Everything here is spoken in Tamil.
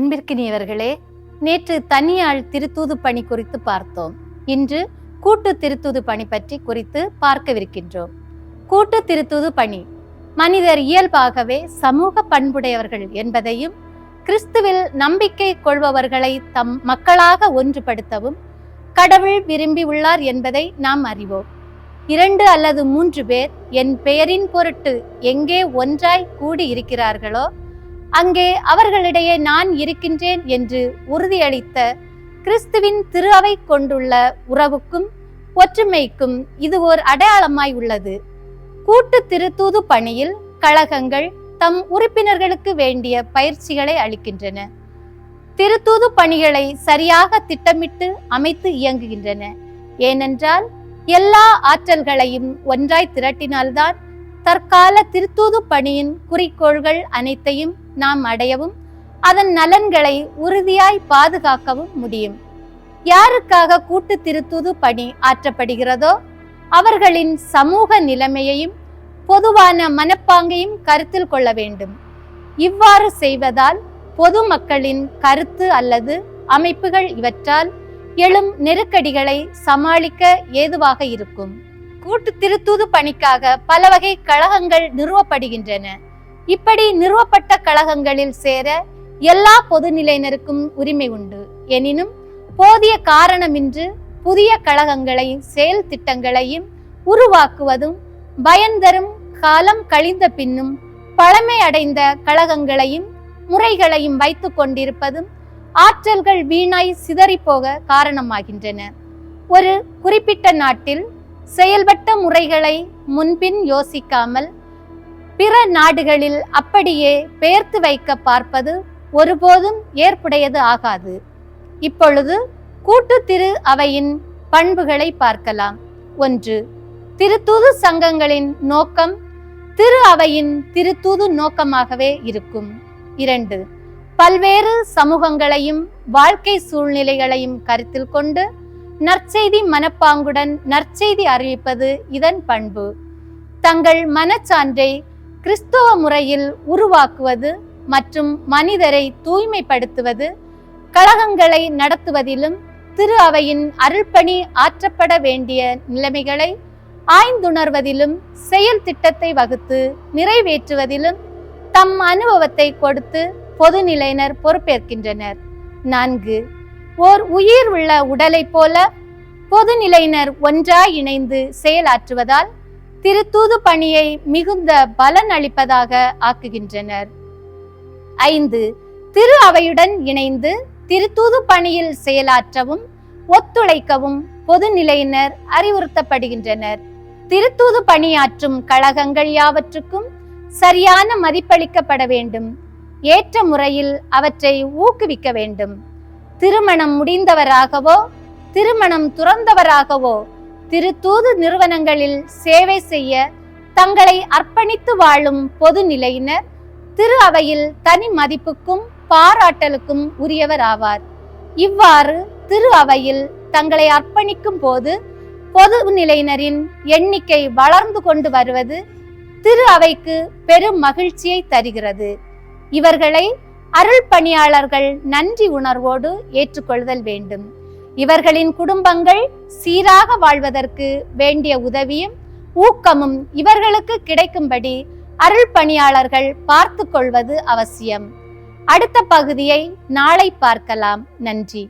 அன்பிற்கினியவர்களே நேற்று தனியாள் திருத்தூது பணி குறித்து பார்த்தோம். இன்று கூட்டு திருத்தூது பணி பற்றி குறித்து பார்க்கவிருக்கின்றோம். கூட்டு திருத்தூது பணி மனிதர் இயல்பாகவே சமூக பண்புடையவர்கள் என்பதையும் கிறிஸ்துவில் நம்பிக்கை கொள்பவர்களை தம் மக்களாக ஒன்றுபடுத்தவும் கடவுள் விரும்பி உள்ளார் என்பதை நாம் அறிவோம். இரண்டு அல்லது மூன்று பேர் என் பெயரின் பொருட்டு எங்கே ஒன்றாய் கூடி இருக்கிறார்களோ அங்கே அவர்களிடையே நான் இருக்கின்றேன் என்று உறுதியளித்த கிறிஸ்துவின் திரு அவை கொண்டுள்ள உறவுக்கும் ஒற்றுமைக்கும் இது ஓர் அடையாளமாய் உள்ளது. கூட்டு திருத்தூது பணியில் கழகங்கள் தம் உறுப்பினர்களுக்கு வேண்டிய பயிற்சிகளை அளிக்கின்றன. திருத்தூது பணிகளை சரியாக திட்டமிட்டு அமைத்து இயங்குகின்றன. ஏனென்றால் எல்லா ஆற்றல்களையும் ஒன்றாய் திரட்டினால்தான் தற்கால திருத்தூது பணியின் குறிக்கோள்கள் அனைத்தையும் நாம் அடையவும் அதன் நலன்களை உறுதியாய் பாதுகாக்கவும் முடியும். யாருக்காக கூட்டு திருத்தூது பணி ஆற்றப்படுகிறதோ அவர்களின் சமூக நிலைமையையும் பொதுவான மனப்பாங்கையும் கருத்தில் கொள்ள வேண்டும். இவ்வாறு செய்வதால் பொதுமக்களின் கருத்து அல்லது அமைப்புகள் இவற்றால் எழும் நெருக்கடிகளை சமாளிக்க ஏதுவாக இருக்கும். கூட்டு திருத்தூது பணிக்காக பல வகை கழகங்கள் நிறுவப்படுகின்றன. இப்படி நிறுவப்பட்ட கழகங்களில் சேர எல்லா பொதுநிலையினருக்கும் உரிமை உண்டு. எனினும் போதிய காரணமின்றி புதிய கழகங்களை செயல் திட்டங்களையும் உருவாக்குவதும் பயன் தரும் காலம் கழிந்த பின்னும் பழமை அடைந்த கழகங்களையும் முறைகளையும் வைத்துக் கொண்டிருப்பதும் ஆற்றல்கள் வீணாய் சிதறிப்போக காரணமாகின்றன. ஒரு குறிப்பிட்ட நாட்டில் செயல்பட்ட முறைகளை முன்பின் யோசிக்காமல் பிற நாடுகளில் அப்படியே பெயர்த்து வைக்க பார்ப்பது ஒருபோதும் ஏற்புடையது ஆகாது. இப்பொழுது கூட்டு திரு அவையின் பண்புகளை பார்க்கலாம். ஒன்று திருத்தூது சங்கங்களின் நோக்கம் திரு அவையின் திருத்தூது நோக்கமாகவே இருக்கும். இரண்டு பல்வேறு சமூகங்களையும் வாழ்க்கை சூழ்நிலைகளையும் கருத்தில் கொண்டு நற்செய்தி மனப்பாங்குடன் நற்செய்தி அறிவிப்பது இதன் பண்பு. தங்கள் மனச்சான்றை கிறிஸ்துவ முறையில் உருவாக்குவது மற்றும் மனிதரை தூய்மைப்படுத்துவது கழகங்களை நடத்துவதிலும் திரு அவையின் அருள்பணி ஆற்றப்பட வேண்டிய நிலைமைகளை ஆய்ந்துணர்வதிலும் செயல் திட்டத்தை வகுத்து நிறைவேற்றுவதிலும் தம் அனுபவத்தை கொடுத்து பொதுநிலையினர் பொறுப்பேற்கின்றனர். நான்கு ஓர் உயிர் உள்ள உடலை போல பொதுநிலையினர் ஒன்றாய் இணைந்து செயலாற்றுவதால் திருத்தூது பணியை மிகுந்த பலன் அளிப்பதாக ஆக்குகின்றனர். ஐந்து திரு அவையுடன் இணைந்து திருத்தூது பணியில் செயலாற்றவும் ஒத்துழைக்கவும் பொதுநிலையினர் அறிவுறுத்தப்படுகின்றனர். திருத்தூது பணியாற்றும் கழகங்கள் யாவற்றுக்கும் சரியான மதிப்பளிக்கப்பட வேண்டும். ஏற்ற முறையில் அவற்றை ஊக்குவிக்க வேண்டும். திருமணம் முடிந்தவராகவோ திருமணம் துறந்தவராகவோ திருத்தூது நிறுவனங்களில் சேவை செய்ய தங்களை அர்ப்பணித்து வாழும் பொது நிலையினர் திரு அவையில் தனி மதிப்புக்கும் பாராட்டலுக்கும் உரியவர் ஆவார். இவ்வாறு திரு அவையில் தங்களை அர்ப்பணிக்கும் போது பொது நிலையினரின் எண்ணிக்கை வளர்ந்து கொண்டு வருவது திரு அவைக்கு பெரும் மகிழ்ச்சியை தருகிறது. இவர்களை அருள் பணியாளர்கள் நன்றி உணர்வோடு ஏற்றுக்கொள்தல் வேண்டும். இவர்களின் குடும்பங்கள் சீராக வாழ்வதற்கு வேண்டிய உதவியும் ஊக்கமும் இவர்களுக்கு கிடைக்கும்படி அருள் பணியாளர்கள் பார்த்து கொள்வது அவசியம். அடுத்த பகுதியை நாளை பார்க்கலாம். நன்றி.